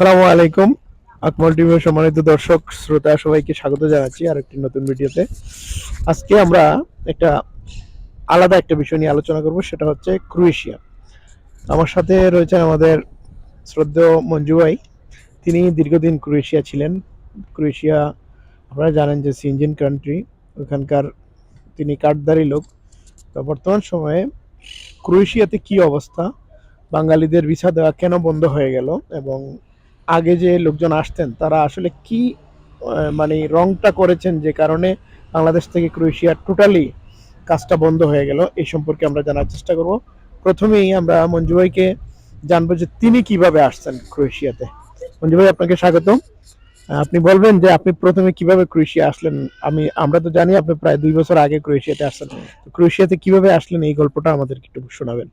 আসসালামু আলাইকুম, আকমল টিভির সম্মানিত দর্শক, শ্রোতা সবাইকে স্বাগত জানাচ্ছি আর একটি নতুন ভিডিওতে। আজকে আমরা একটা আলাদা একটা বিষয় নিয়ে আলোচনা করব, সেটা হচ্ছে ক্রোয়েশিয়া। আমার সাথে রয়েছেন আমাদের শ্রদ্ধেয় মঞ্জু ভাই। তিনি দীর্ঘদিন ক্রোয়েশিয়া ছিলেন। ক্রোয়েশিয়া, আপনারা জানেন যে সিনজিন কান্ট্রি ওখানকার তিনি কাঠদারি লোক। তো বর্তমান সময়ে ক্রোয়েশিয়াতে কি অবস্থা? বাঙালিদের ভিসা দেওয়া কেন বন্ধ হয়ে গেল? এবং আগে যে লোকজন আসতেন, তারা আসলে কি মানে রংটা করেছেন যে কারণে বাংলাদেশ থেকে ক্রোয়েশিয়া টোটালি কাজটা বন্ধ হয়ে গেল এই সম্পর্কে আমরা জানার চেষ্টা করব। প্রথমেই আমরা মঞ্জু ভাইকে জানব যে তিনি কীভাবে আসছেন ক্রোয়েশিয়াতে। মঞ্জু ভাই, আপনাকে স্বাগত আপনি বলবেন যে আপনি প্রথমে কীভাবে ক্রোয়েশিয়া আসলেন? আমি, আমরা তো জানি আপনি প্রায় দুই বছর আগে ক্রোয়েশিয়াতে আসছেন। তো ক্রোয়েশিয়াতে কীভাবে আসলেন এই গল্পটা আমাদেরকে একটু শোনাবেন।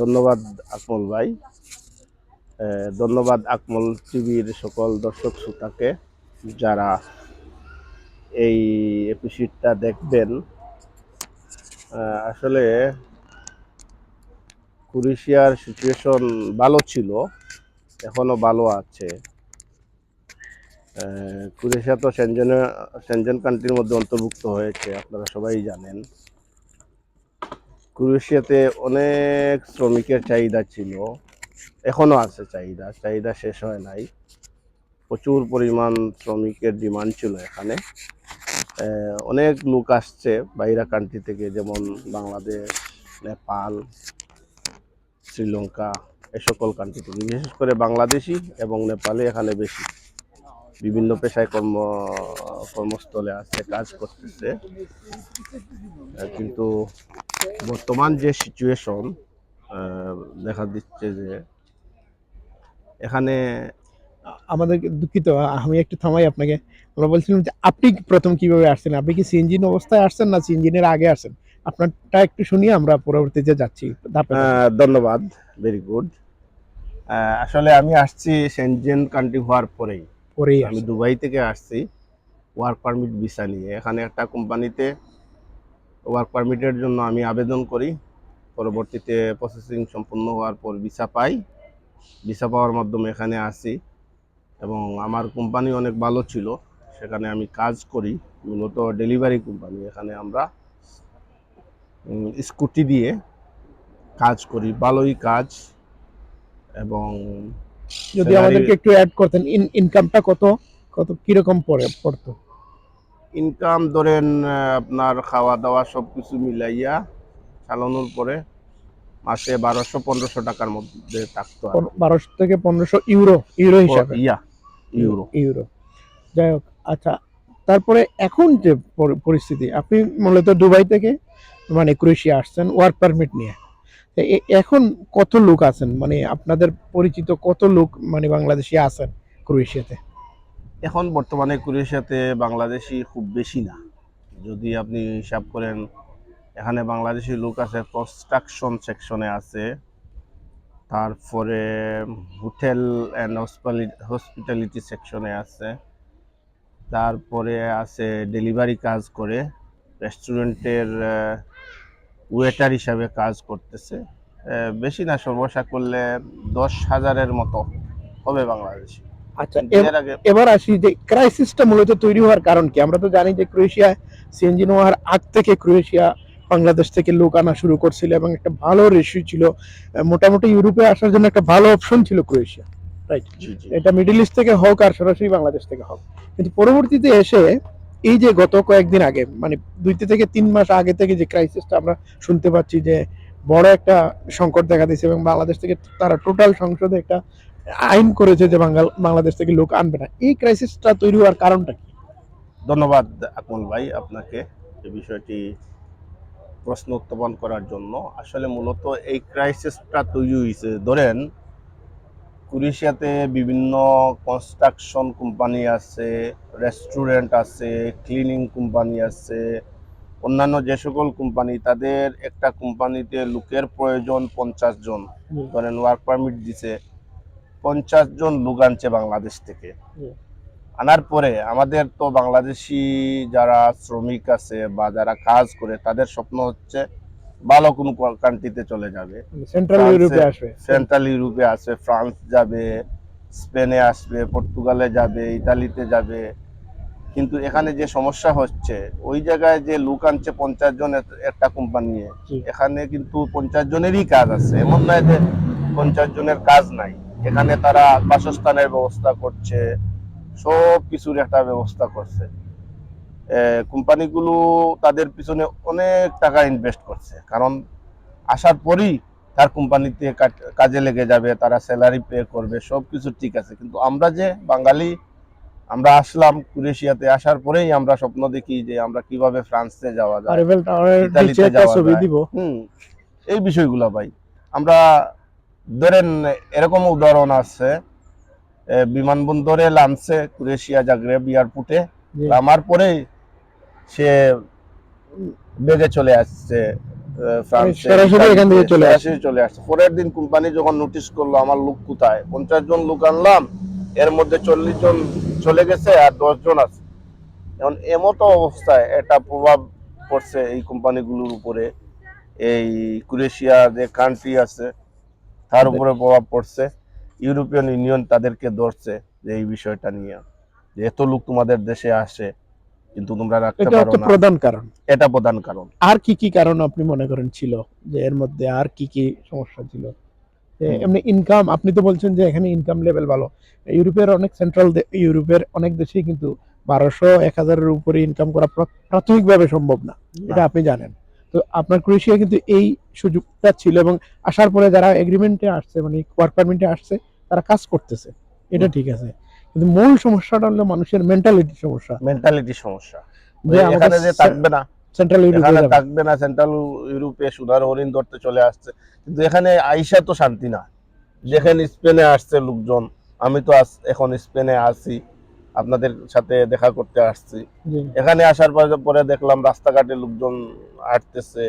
ধন্যবাদ আকমল ভাই। ধন্যবাদ আকমল টিভির সকল দর্শক শ্রোতাকে যারা এই এপিসোডটা দেখবেন। আসলে ক্রোয়েশিয়ার সিচুয়েশন ভালো ছিল, এখনও ভালো আছে। ক্রোয়েশিয়া তো সেনজেনে সেনজেন কান্ট্রির মধ্যে অন্তর্ভুক্ত হয়েছে, আপনারা সবাই জানেন। ক্রোয়েশিয়াতে অনেক শ্রমিকের চাহিদা ছিল। এখনও আছে চাহিদা চাহিদা শেষ হয় নাই। প্রচুর পরিমাণ শ্রমিকের ডিমান্ড ছিল এখানে। অনেক লোক আসছে বাইরা কান্ট্রি থেকে, যেমন বাংলাদেশ, নেপাল, শ্রীলঙ্কা, এ সকল কান্ট্রি থেকে। বিশেষ করে বাংলাদেশি এবং নেপালে এখানে বেশি। বিভিন্ন পেশায় কর্ম, কর্মস্থলে আছে, কাজ করতেছে। কিন্তু বর্তমান যে সিচুয়েশন দেখা দিচ্ছে যে এখানে আমাদের দুঃখিত আমি একটু থামাই আপনাকে। আমরা বলছিলাম যে আপনি প্রথম কীভাবে আসছেন? আপনি কি সিএনজিন অবস্থায় আসছেন না সিএনজিনের আগে আসছেন? আপনারটা একটু শুনি আমরা পরবর্তীতে যাচ্ছি ধন্যবাদ ভেরি গুড আসলে আমি আসছি সেনজেন কান্ট্রি হওয়ার পরেই। পরেই আমি দুবাই থেকে আসছি ওয়ার্ক পারমিট ভিসা নিয়ে। এখানে একটা কোম্পানিতে ওয়ার্ক পারমিটের জন্য আমি আবেদন করি। পরবর্তীতে প্রসেসিং সম্পূর্ণ হওয়ার পর ভিসা পাই। ভিসা পাওয়ার মাধ্যমে এখানে আসি এবং আমার কোম্পানি অনেক ভালো ছিল। সেখানে আমি কাজ করি মূলত ডেলিভারি কোম্পানি। এখানে আমরা স্কুটি দিয়ে কাজ করি ভালোই কাজ এবং যদি আমাদেরকে একটু অ্যাড করতেন ইনকামটা কত কত কীরকম পড়ে পড়তো? ইনকাম ধরেন আপনার খাওয়া দাওয়া সব কিছু মিলাইয়া চালানোর পরে মাসে বারোশো পনেরোশো টাকার মধ্যে থাকতো বারোশো থেকে পনেরোশো ইউরো ইউরো হিসাবে। Yeah euro. ইউরো। যাই হোক আচ্ছা তারপরে এখন যে পরিস্থিতি আপনি মূলত দুবাই থেকে মানে ক্রোয়েশিয়া আসছেন ওয়ার্ক পারমিট নিয়ে। এখন কত লোক আছেন? মানে আপনাদের পরিচিত কত লোক মানে বাংলাদেশি আছেন ক্রোয়েশিয়াতে? এখন বর্তমানে ক্রোয়েশিয়াতে বাংলাদেশি খুব বেশি না। যদি আপনি হিসাব করেন এখানে বাংলাদেশি লোক আছে কনস্ট্রাকশন সেকশনে আছে। তারপরে হোটেল অ্যান্ড হসপিটালিটি সেকশনে আছে। তারপরে আছে ডেলিভারি কাজ করে রেস্টুরেন্টের ওয়েটার হিসাবে কাজ করতেছে। বেশি না সর্বসা করলে দশ হাজারের মতো হবে বাংলাদেশি। আচ্ছা এবার আসি যে ক্রাইসিসটা মূলত তৈরি হওয়ার কারণ কি? আমরা তো জানি যে ক্রোয়েশিয়া সিএনজি হওয়ার আগ থেকে ক্রোয়েশিয়া বাংলাদেশ থেকে লোক আনা শুরু করছিল এবং একটা ভালো রেশিও ছিল। মোটামুটি ইউরোপে আসার জন্য একটা ভালো অপশন ছিল ক্রোয়েশিয়া। রাইট এটা মিডল ইস্ট থেকে হোক আর সরাসরি বাংলাদেশ থেকে হোক। কিন্তু পরবর্তীতে এসে এই যে গত কয়েকদিন আগে মানে দুই থেকে তিন মাস আগে থেকে যে ক্রাইসিসটা আমরা শুনতে পাচ্ছি যে বড় একটা সংকট দেখা দিয়েছে এবং বাংলাদেশ থেকে তারা টোটাল সংসদে একটা আইন করেছে যে বাঙ্গাল বাংলাদেশ থেকে লোক আনবে না। এই ক্রাইসিসটা তৈরি হওয়ার কারণটা কি? ধন্যবাদ আকমল ভাই আপনাকে। এই বিষয়টি প্রশ্ন উত্থাপন করার জন্য। আসলে মূলত এই ক্রাইসিসটা তৈরি হয়েছে ধরেন ক্রোয়েশিয়াতে বিভিন্ন কনস্ট্রাকশন কোম্পানি আছে রেস্টুরেন্ট আছে ক্লিনিং কোম্পানি আছে অন্যান্য যে সকল কোম্পানি তাদের একটা কোম্পানিতে লোকের প্রয়োজন পঞ্চাশ জন। ধরেন ওয়ার্ক পারমিট দিছে পঞ্চাশ জন লোক আনছে বাংলাদেশ থেকে। আনার পরে আমাদের তো বাংলাদেশি যারা শ্রমিক আছে বা যারা কাজ করে তাদের স্বপ্ন হচ্ছে ভালো কোনো কান্ট্রিতে চলে যাবে। সেন্ট্রাল ফ্রান্সে- ইউরোপে আসবে। সেন্ট্রাল ইউরোপে আছে ফ্রান্স যাবে স্পেনে আসবে পর্তুগালে যাবে ইতালিতে যাবে। কিন্তু এখানে যে সমস্যা হচ্ছে ওই জায়গায় যে লোক আনছে পঞ্চাশ জন একটা কোম্পানি। এখানে কিন্তু পঞ্চাশ জনেরই কাজ আছে। এমন নয় যে পঞ্চাশ জনের কাজ নাই। এখানে তারা বাসস্থানের ব্যবস্থা করছে সব কিছুর একটা ব্যবস্থা করছে। কোম্পানিগুলো তাদের পিছনে অনেক টাকা ইনভেস্ট করছে। কারণ আসার পরই তার কোম্পানিতে কাজে লেগে যাবে তারা স্যালারি পে করবে সব কিছু ঠিক আছে। কিন্তু আমরা যে বাঙালি আমরা আসলাম ক্রোয়েশিয়াতে আসার পরেই আমরা স্বপ্ন দেখি যে আমরা কীভাবে ফ্রান্সে যাওয়া যায় আরএফএল টাওয়ারের ইতালিতে যাওয়া যায়। হুম এই বিষয়গুলো ভাই। আমরা ধরেন এরকম উদাহরণ আছে বিমানবন্দরে লামছে ক্রোয়েশিয়া জাগ্রেব এয়ারপোর্টে। জি। আমার পরেই সে বেগে চলে আসছে চলে আসছে। পরের দিন কোম্পানি যখন নোটিশ করল আমার লোক কোথায়? পঞ্চাশ জন লোক আনলাম এর মধ্যে চল্লিশ জন চলে গেছে আর দশ জন আছে। এখন এমতো অবস্থায় এটা প্রভাব পড়ছে এই কোম্পানিগুলোর উপরে। এই ক্রোয়েশিয়া যে কান্ট্রি আছে তার উপরে প্রভাব পড়ছে। ইউরোপিয়ান ইউনিয়ন তাদেরকে ধরছে যে এই বিষয়টা নিয়ে যে এত লোক তোমাদের দেশে আসে কিন্তু তোমরা রাখতে পারো না। প্রধান কারণ। এটা প্রধান কারণ। আর কি কি কারণ আপনি মনে করেন ছিল? যে এর মধ্যে আর কি কি সমস্যা ছিল? এমনি ইনকাম আপনি তো বলছেন যে এখানে ইনকাম লেভেল ভালো। ইউরোপের অনেক সেন্ট্রাল ইউরোপের অনেক দেশেই কিন্তু বারোশো এক হাজারের উপরে ইনকাম করা প্রা- প্রাথমিকভাবে সম্ভব না। এটা আপনি জানেন। তো আপনার ক্রোয়েশিয়া কিন্তু এই সুযোগটা ছিল এবং আসার পরে যারা এগ্রিমেন্টে আসছে মানে ওয়ার্ক পারমিটে আসছে তারা কাজ করতেছে। এটা ঠিক আছে। কিন্তু মূল সমস্যাটা হলো মানুষের মেন্টালিটি সমস্যা। মেন্টালিটি সমস্যা। যে এখানে যে থাকবে না সেন্ট্রাল ইউরোপে থাকবে না সেন্ট্রাল ইউরোপে হরিণ ধরতে চলে আসছে। কিন্তু এখানে আইসা তো শান্তি না। যেখানে স্পেনে আসছে লোকজন আমি তো এখন স্পেনে আছি আপনাদের সাথে দেখা করতে আসছি। এখানে আসার পরে পরে দেখলাম রাস্তাঘাটে লোকজন হাঁটতেছে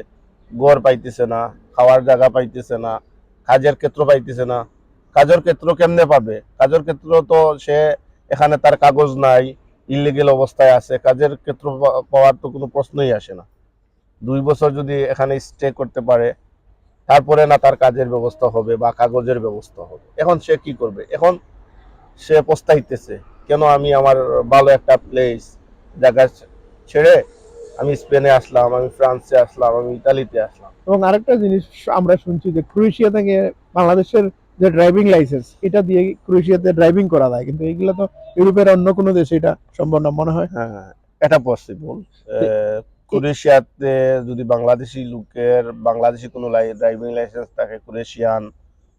ঘর পাইতেছে না খাওয়ার জায়গা পাইতেছে না কাজের ক্ষেত্র পাইতেছে না। কাজের ক্ষেত্র কেমনে পাবে? কাজের ক্ষেত্র তো সে এখানে তার কাগজ নাই ইলিগেল অবস্থায় আছে। কাজের ক্ষেত্র পাওয়ার তো কোনো প্রশ্নই আসে না। দুই বছর যদি এখানে স্টে করতে পারে, তারপরে না তার কাজের ব্যবস্থা হবে বা কাগজের ব্যবস্থা হবে। এখন সে কি করবে? এখন সে পস্তাইতেছে, কেন আমি আমার ভালো একটা প্লেস জায়গা ছেড়ে আমি স্পেনে আসলাম, আমি ফ্রান্সে আসলাম, আমি ইতালিতে আসলাম। এবং আরেকটা জিনিস আমরা শুনছি যে ক্রোয়েশিয়া থেকে বাংলাদেশের যে ড্রাইভিং লাইসেন্স এটা দিয়ে ক্রোয়েশিয়াতে ড্রাইভিং করা যায়। কিন্তু এইগুলো তো ইউরোপের অন্য কোনো দেশে এটা সম্ভব না মনে হয়। হ্যাঁ এটা পসিবল ক্রোয়েশিয়াতে যদি বাংলাদেশি লোকের বাংলাদেশি কোনো ড্রাইভিং লাইসেন্স থাকে ক্রোয়েশিয়ান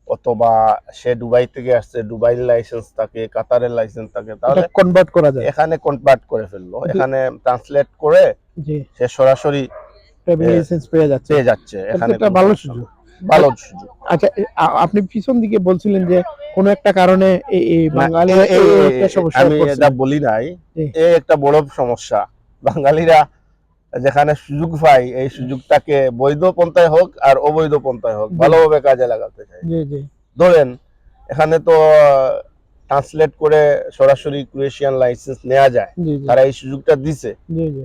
অথবা সে দুবাই থেকে আসছে দুবাইয়ের লাইসেন্স থাকে কাতারের লাইসেন্স থাকে তাহলে কনভার্ট করা যায়। এখানে কনভার্ট করে ফেলল। এখানে ট্রান্সলেট করে সে সরাসরি ড্রাইভিং লাইসেন্স পেয়ে যাচ্ছে। পেয়ে যাচ্ছে এখানে একটা ভালো সুযোগ। ভালো সুযোগ। আচ্ছা আপনি পিছন দিকে বলছিলেন যে কোনো একটা কারণে বাঙালি আমি এটা বলি নাই। একটা বড় সমস্যা। বাঙালিরা যেখানে সুযোগ পায় এই সুযোগটাকে বৈধ পন্থায় হোক আর অবৈধ পন্থায় হোক ভালোভাবে কাজে লাগাতে জি ধরেন এখানে তো ট্রান্সলেট করে সরাসরি ক্রোয়েশিয়ান লাইসেন্স নেওয়া যায়। তারা এই সুযোগটা দিছে।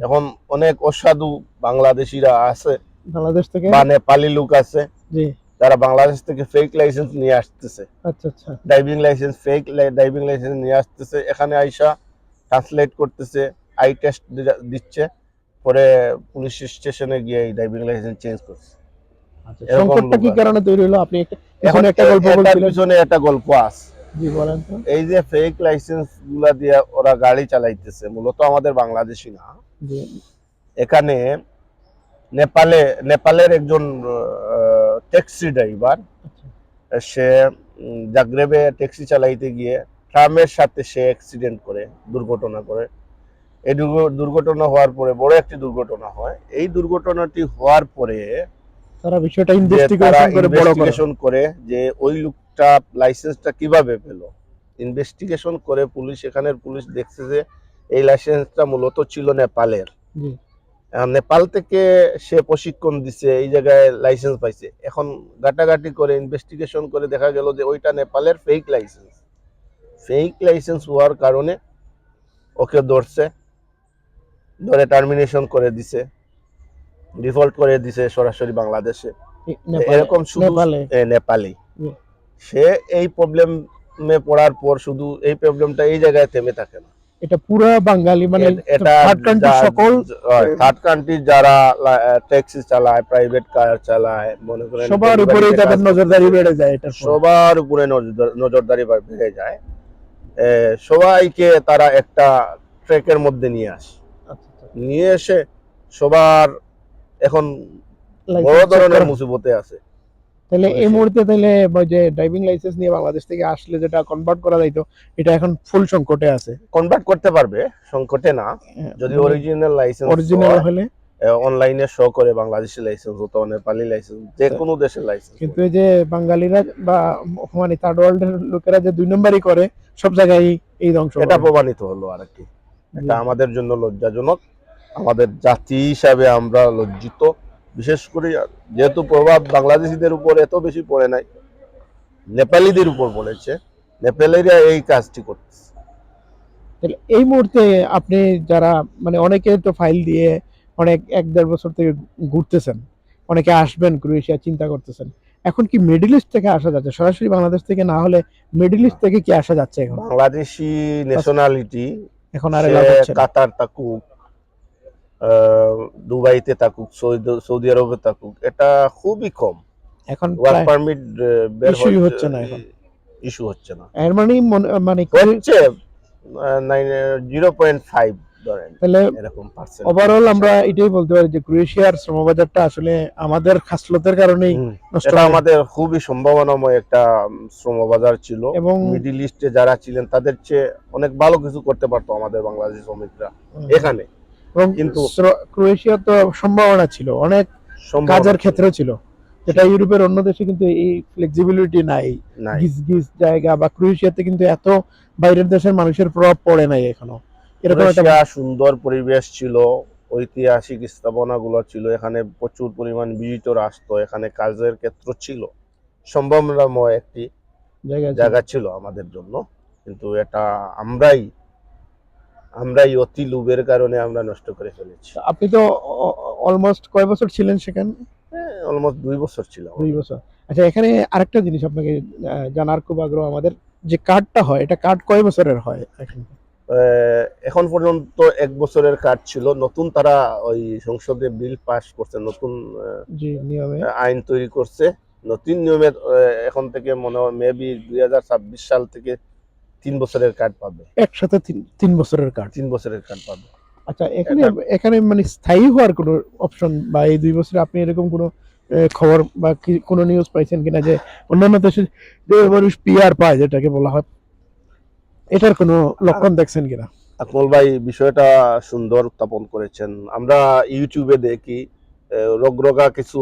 এখন অনেক অসাধু বাংলাদেশিরা আছে। বাংলাদেশ থেকে? বা নেপালি লোক আছে। জি। যারা বাংলাদেশ থেকে ফেক লাইসেন্স নিয়ে আসতেছে। আচ্ছা আচ্ছা। Driving licence fake driving licence নিয়ে আসতেছে। এখানে আইসা ট্রান্সলেট করতেছে আই টেস্ট দিচ্ছে পরে পুলিশ স্টেশনে গিয়ে এই ড্রাইভিং লাইসেন্স চেঞ্জ করছে। আচ্ছা সংকটটা কি কারণে তৈরি হলো? আপনি এখন একটা গল্প বলছিলেন। পিছনে একটা গল্প আছে। জি বলেন তো। এই যে ফেক লাইসেন্সগুলা দিয়ে ওরা গাড়ি চালাইতেছে মূলত আমাদের বাংলাদেশি না। এখানে নেপালে নেপালের একজন ট্যাক্সি ড্রাইভার সে জাগ্রেবে ট্যাক্সি চালাইতে গিয়ে ট্রামের সাথে সে অ্যাক্সিডেন্ট করে দুর্ঘটনা করে। এই দুর্ঘটনা হওয়ার পরে বড় একটি দুর্ঘটনা হয়। এই দুর্ঘটনাটি হওয়ার পরে তারা বিষয়টা ইনভেস্টিগেশন করে বড় ইনভেস্টিগেশন করে যে ওই লোকটা লাইসেন্সটা কীভাবে পেল। ইনভেস্টিগেশন করে পুলিশ এখানের পুলিশ দেখছে যে এই লাইসেন্সটা মূলত ছিল নেপালের। নেপাল থেকে সে প্রশিক্ষণ দিছে এই জায়গায় লাইসেন্স পাইছে। এখন ঘাটাঘাটি করে ইনভেস্টিগেশন করে দেখা গেল যে ওইটা নেপালের ফেক লাইসেন্স ফেক লাইসেন্স হওয়ার কারণে ওকে ধরছে ধরে টার্মিনেশন করে দিছে ডিফল্ট করে দিছে সরাসরি বাংলাদেশে। এরকম শুধু নেপালে? সে এই প্রবলেমে পড়ার পর শুধু এই প্রবলেমটা এই জায়গায় থেমে থাকে না। এটা পুরা বাঙালি মানে থার্ড কান্ট্রি সকল থার্ড কান্ট্রি যারা ট্যাক্সি চালায় প্রাইভেট কার চালায় মনে করেন সবার উপরে তাদের নজরদারি বেড়ে যায় এটা সবার উপরে নজরদারি বেড়ে যায়। সবাইকে তারা একটা ট্রেকের মধ্যে নিয়ে আসে। নিয়ে এসে সবার এখন বড় ধরনের মুসিবতে আছে। তাহলে এই মুহূর্তে তাহলে যে ড্রাইভিং লাইসেন্স নিয়ে বাংলাদেশ থেকে আসলে যেটা কনভার্ট করা যাইতো এটা এখন ফুল সংকটে আছে। কনভার্ট করতে পারবে সংকটে না। হ্যাঁ, যদি অরিজিনাল লাইসেন্স অরিজিনাল হলে। অনলাইনে শো করে বাংলাদেশি লাইসেন্স অথবা নেপালি লাইসেন্স যে কোনো দেশের লাইসেন্স কিন্তু এই যে বাঙালিরা বা মানে থার্ড ওয়ার্ল্ডের লোকেরা যে দুই নম্বরই করে সব জায়গায় এই ধ্বংস এটা প্রমাণিত হলো আর কি এটা আমাদের জন্য লজ্জাজনক। আমাদের জাতি হিসাবে আমরা লজ্জিত। বিশেষ করে যেহেতু প্রভাব বাংলাদেশিদের উপর এত বেশি পড়ে নাই নেপালিদের উপর পড়েছে নেপালিরা এই কাজটি করতেছে। এই মুহূর্তে আপনি যারা মানে অনেকে তো ফাইল দিয়ে অনেক এক দেড় বছর থেকে ঘুরতেছেন অনেকে আসবেন ক্রোয়েশিয়া চিন্তা করতেছেন এখন কি মিডল ইস্ট থেকে আসা যাচ্ছে? সরাসরি বাংলাদেশ থেকে না হলে মিডল ইস্ট থেকে কি আসা যাচ্ছে এখন? বাংলাদেশি ন্যাশনালিটি এখন আর কাতার আহ, দুবাইতে থাকুক সৌদি- আরবে থাকুক এটা খুবই কম। এখন ওয়ার্ক পারমিট বের হচ্ছে না এখন। ইস্যু হচ্ছে না। এর মানে মানে হচ্ছে জিরো পয়েন্ট ফাইভ তাহলে ওভারঅল আমরা এটাই বলতে পারি যে ক্রোয়েশিয়ার শ্রমবাজারটা আসলে আমাদের খাসলতের কারণেই নষ্ট আমাদের খুবই সম্ভাবনাময় একটা শ্রমবাজার ছিল। এবং মিডিল ইস্টে যারা ছিলেন তাদের চেয়ে অনেক ভালো কিছু করতে পারতো আমাদের বাংলাদেশি শ্রমিকরা। এখানে এবং কিন্তু- ক্রোয়েশিয়া তো সম্ভাবনা ছিল অনেক কাজের ক্ষেত্র ছিল। যেটা ইউরোপের অন্য দেশে কিন্তু এই ফ্লেক্সিবিলিটি নাই। গিজ গিজ জায়গা বা ক্রোয়েশিয়াতে কিন্তু এত বাইরের দেশের মানুষের প্রভাব পড়ে নাই এখনও। এরকম একটা সুন্দর পরিবেশ ছিল ঐতিহাসিক স্থাপনা গুলো ছিল এখানে প্রচুর পরিমাণ ভিজিটর আসতো এখানে কাজের ক্ষেত্র ছিল। সম্ভাবনাময় একটি জায়গা ছিল আমাদের জন্য। কিন্তু এটা আমরাই আমরাই অতি লোভের কারণে আমরা নষ্ট করে ফেলেছি। আপনি তো অলমোস্ট কয় বছর ছিলেন সেখানে? অলমোস্ট দুই বছর ছিল দুই বছর। আচ্ছা এখানে আরেকটা জিনিস আপনাকে জানার খুব আগ্রহ আমাদের যে কার্ডটা হয় এটা কার্ড কয় বছরের হয় এখন? এখন পর্যন্ত এক বছরের কার্ড ছিল। নতুন তারা ওই সংসদে বিল পাস করছে নতুন আইন তৈরি করছে। নতুন নিয়মে এখন থেকে মনে হয় মেবি দুই হাজার ছাব্বিশ সাল থেকে তিন বছরের কার্ড পাবে। একসাথে তিন তিন বছরের কার্ড তিন বছরের কার্ড পাবে। আচ্ছা এখানে এখানে মানে স্থায়ী হওয়ার কোনো অপশন বা এই দুই বছরে আপনি এরকম কোনো খবর বা কি- কোনো নিউজ পাইছেন কিনা যে অন্যান্য দেশে যে মানুষ পিআর পায় যেটাকে বলা হয়? এটার কোনো লক্ষণ দেখছেন কিনা? আকমল ভাই বিষয়টা সুন্দর উত্থাপন করেছেন। আমরা ইউটিউবে দেখি রগরগা কিছু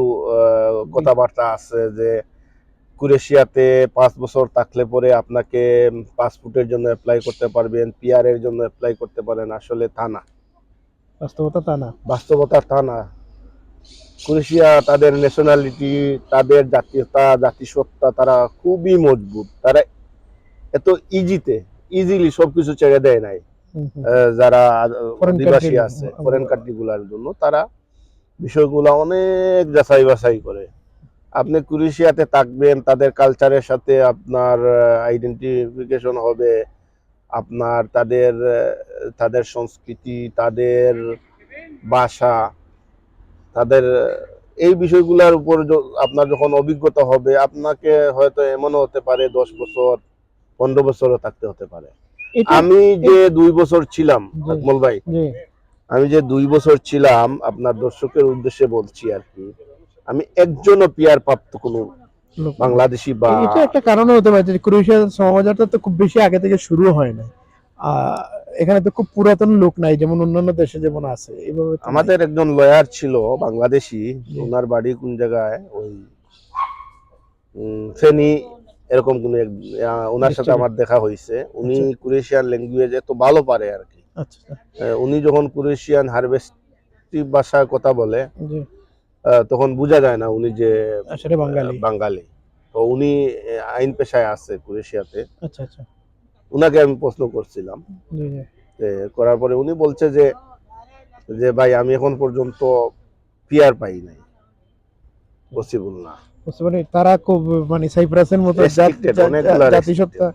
কথাবার্তা আছে যে কুরেশিয়াতে পাঁচ বছর থাকলে পরে আপনাকে পাসপোর্টের জন্য অ্যাপ্লাই করতে পারবেন পিআর এর জন্য অ্যাপ্লাই করতে পারেন আসলে তা না। বাস্তবতা তা না। বাস্তবতা তা না। ক্রোয়েশিয়া তাদের ন্যাশনালিটি তাদের জাতীয়তা জাতিসত্তা তারা খুবই মজবুত। তারা এত ইজিতে ইজিলি সবকিছু ছেড়ে দেয় নাই। যারা আদিবাসী আছে ফরেন কান্ট্রি গুলার জন্য তারা বিষয়গুলো অনেক যাচাই বাছাই করে। আপনি ক্রোয়েশিয়াতে থাকবেন তাদের কালচারের সাথে আপনার আইডেন্টিফিকেশন হবে আপনার তাদের তাদের সংস্কৃতি তাদের ভাষা তাদের এই বিষয়গুলোর উপর আপনার যখন অভিজ্ঞতা হবে আপনাকে হয়তো এমনও হতে পারে দশ বছর পনেরো বছরও থাকতে হতে পারে আমি যে দুই বছর ছিলাম। আকমল ভাই আমি যে দুই বছর ছিলাম আপনার দর্শকের উদ্দেশ্যে বলছি আর কি আমি একজনও পিয়ার প্রাপ্ত কোনো বাংলাদেশি বা এটা একটা কারণে হতে পারে যে ক্রোয়েশিয়ার সমাজটা তো খুব বেশি আগে থেকে শুরু হয় না এখানে তো খুব পুরাতন লোক নাই যেমন অন্যান্য দেশে যেমন আছে এইভাবে আমাদের একজন লয়ার ছিল বাংলাদেশি। ওনার বাড়ি কোন জায়গায়? ওই ফেনী এরকম কোন ওনার সাথে আমার দেখা হয়েছে। উনি। ক্রোয়েশিয়ান ল্যাঙ্গুয়েজ এত ভালো পারে আর কি। আচ্ছা। উনি যখন ক্রোয়েশিয়ান হারভেস্টিভ ভাষায় কথা বলে তখন বোঝা যায় না উনি যে আসলে বাঙালি। বাঙালি। তো উনি আইন পেশায় আছে ক্রোয়েশিয়াতে আচ্ছা আচ্ছা। উনাকে আমি প্রশ্ন করছিলাম। করার পরে উনি বলছে যে যে ভাই আমি এখন পর্যন্ত পিয়ার পাই নাই। পসিবল না। তারা খুব মানে সাইপ্রাসের মতো জাতিসত্তা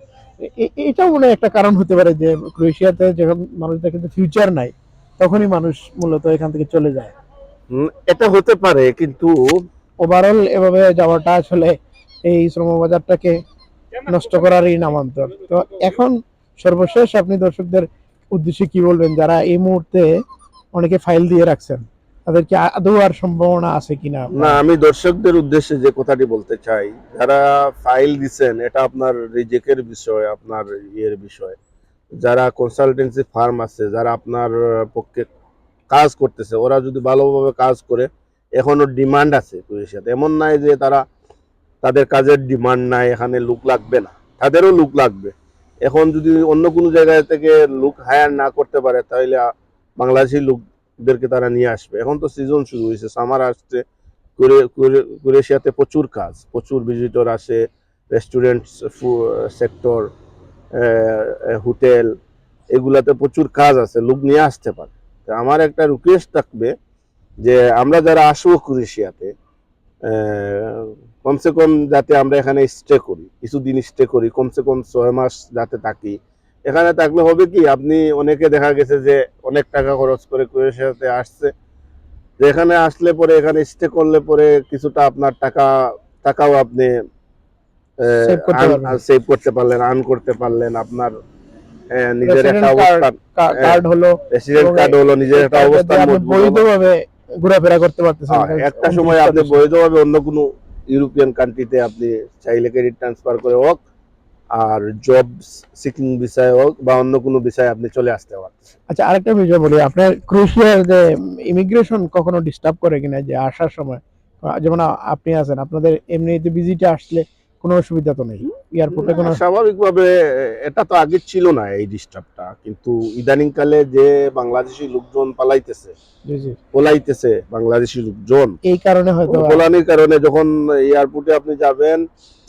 এ- এটাও মনে একটা কারণ হতে পারে যে ক্রোয়েশিয়াতে যখন মানুষদের কিন্তু ফিউচার নাই তখনই মানুষ মূলত এখান থেকে চলে যায়। এটা হতে পারে কিন্তু ওভারঅল এভাবে যাওয়াটা আসলে এই শ্রমবাজারটাকে নষ্ট করারই নামান্তর। তো এখন সর্বশেষ আপনি দর্শকদের উদ্দেশ্যে কি বলবেন? যারা এই মুহূর্তে অনেকে ফাইল দিয়ে রাখছেন তাদেরকে আদৌ আর সম্ভাবনা আছে কিনা? না আমি দর্শকদের উদ্দেশ্যে যে কথাটি বলতে চাই যারা ফাইল দিচ্ছেন এটা আপনার রিজেকের বিষয় আপনার ইয়ের বিষয়। যারা কনসালটেন্সি ফার্ম আছে যারা আপনার পক্ষে কাজ করতেছে, ওরা যদি ভালোভাবে কাজ করে, এখনও ডিমান্ড আছে ক্রোয়েশিয়াতে এমন নাই যে তারা তাদের কাজের ডিমান্ড নাই, এখানে লুক লাগবে না। তাদেরও লুক লাগবে। এখন যদি অন্য কোনো জায়গায় থেকে লুক হায়ার না করতে পারে, তাহলে বাংলাদেশি লোকদেরকে তারা নিয়ে আসবে। এখন তো সিজন শুরু হয়েছে সামার আসছে ক্রোয়ে- ক্রোয়ে- ক্রোয়েশিয়াতে প্রচুর কাজ। প্রচুর ভিজিটর আসে রেস্টুরেন্ট সেক্টর হোটেল এগুলাতে প্রচুর কাজ আছে, লোক নিয়ে আসতে পারে। আমার একটা রিকোয়েস্ট থাকবে যে আমরা যারা আসব ক্রোয়েশিয়াতে কমসে কম যাতে আমরা এখানে স্টে করি কিছুদিন স্টে করি কমসে কম ছয় মাস যাতে থাকি। এখানে থাকলে হবে কি আপনি অনেকে দেখা গেছে যে অনেক টাকা খরচ করে ক্রোয়েশিয়াতে আসছে। যে এখানে আসলে পরে এখানে স্টে করলে পরে কিছুটা আপনার টাকা টাকাও আপনি সেভ করতে পারলেন আর্ন করতে পারলেন আপনার নিজের একটা অবস্থান। কার্ড হলো রেসিডেন্ট কার্ড হলো নিজের একটা অবস্থান। বৈধভাবে ঘোরাফেরা করতে পারতেছেন। একটা সময় আপনি বৈধভাবে অন্য কোনো ইউরোপিয়ান কান্ট্রিতে আপনি চাইলে ক্রেডিট ট্রান্সফার করে হোক আর জব সিকিং বিষয় হোক বা অন্য কোনো বিষয়ে আপনি চলে আসতে পারেন আচ্ছা আরেকটা বিষয় বলি। আপনার ক্রোয়েশিয়ার যে ইমিগ্রেশন কখনো ডিস্টার্ব করে কিনা যে আসার সময়? যেমন আপনি আছেন আপনাদের এমনিতে ভিজিটে আসলে কোনো অসুবিধা তো নেই এয়ারপোর্টে কোনো স্বাভাবিকভাবে এটা তো আগে ছিল না এই ডিস্টার্বটা কিন্তু ইদানিং কালে যে বাংলাদেশি লোকজন পালাইতেছে জি, জি। পলাইতেছে বাংলাদেশি লোকজন এই কারণে হয়তো পলানির কারণে যখন এয়ারপোর্টে আপনি যাবেন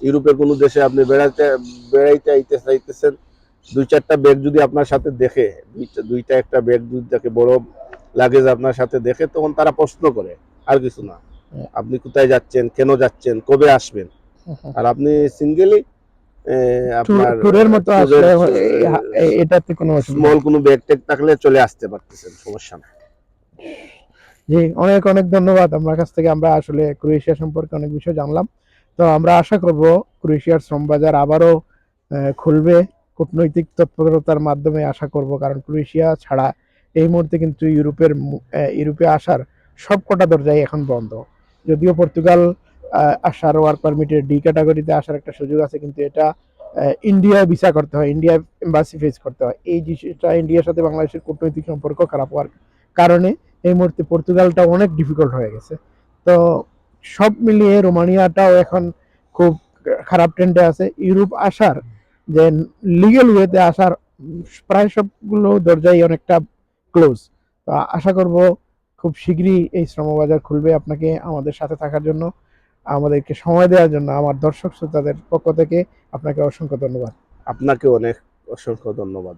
ইউরোপের কোনো দেশে আপনি বেড়াইতে বেড়াইতে আইতে চাইতেছেন দুই চারটা ব্যাগ যদি আপনার সাথে দেখে দুইটা একটা ব্যাগ যদি তাকে বড় লাগেজ আপনার সাথে দেখে তখন তারা প্রশ্ন করে আর কিছু না হ্যাঁ। আপনি কোথায় যাচ্ছেন কেন যাচ্ছেন কবে আসবেন আর আপনি সিঙ্গেলি আপনার ট্যুরের মতো আসলে এটাতে কোনো স্মল কোনো ব্যাগ ট্যাগ থাকলে চলে আসতে পারতেছেন সমস্যা না জি অনেক অনেক ধন্যবাদ। আমার কাছ থেকে আমরা আসলে ক্রোয়েশিয়া সম্পর্কে অনেক বিষয় জানলাম। তো আমরা আশা করব ক্রোয়েশিয়ার শ্রমবাজার আবারও খুলবে। কূটনৈতিক তৎপরতার মাধ্যমে আশা করব কারণ ক্রোয়েশিয়া ছাড়া এই মুহূর্তে কিন্তু ইউরোপের ইউরোপে আসার সবকটা দরজাই এখন বন্ধ। যদিও পর্তুগাল আসার ওয়ার্ক পারমিটের ডি ক্যাটাগরিতে আসার একটা সুযোগ আছে, কিন্তু এটা ইন্ডিয়া ভিসা করতে হয় ইন্ডিয়া এম্বাসি ফেস করতে হয়। এই জিনিসটা ইন্ডিয়ার সাথে বাংলাদেশের কূটনৈতিক সম্পর্ক খারাপ হওয়ার কারণে এই মুহূর্তে পর্তুগালটা অনেক ডিফিকাল্ট হয়ে গেছে। তো সব মিলিয়ে রোমানিয়াটাও এখন খুব খারাপ ট্রেন্ডে আছে। ইউরোপ আসার যে লিগেল ওয়েতে আসার প্রায় সবগুলো দরজাই অনেকটা ক্লোজ তো আশা করব খুব শীঘ্রই এই শ্রমবাজার খুলবে আপনাকে আমাদের সাথে থাকার জন্য। আমাদেরকে সময় দেওয়ার জন্য, আমার দর্শক শ্রোতাদের পক্ষ থেকে আপনাকে অসংখ্য ধন্যবাদ। আপনাকে অনেক অসংখ্য ধন্যবাদ।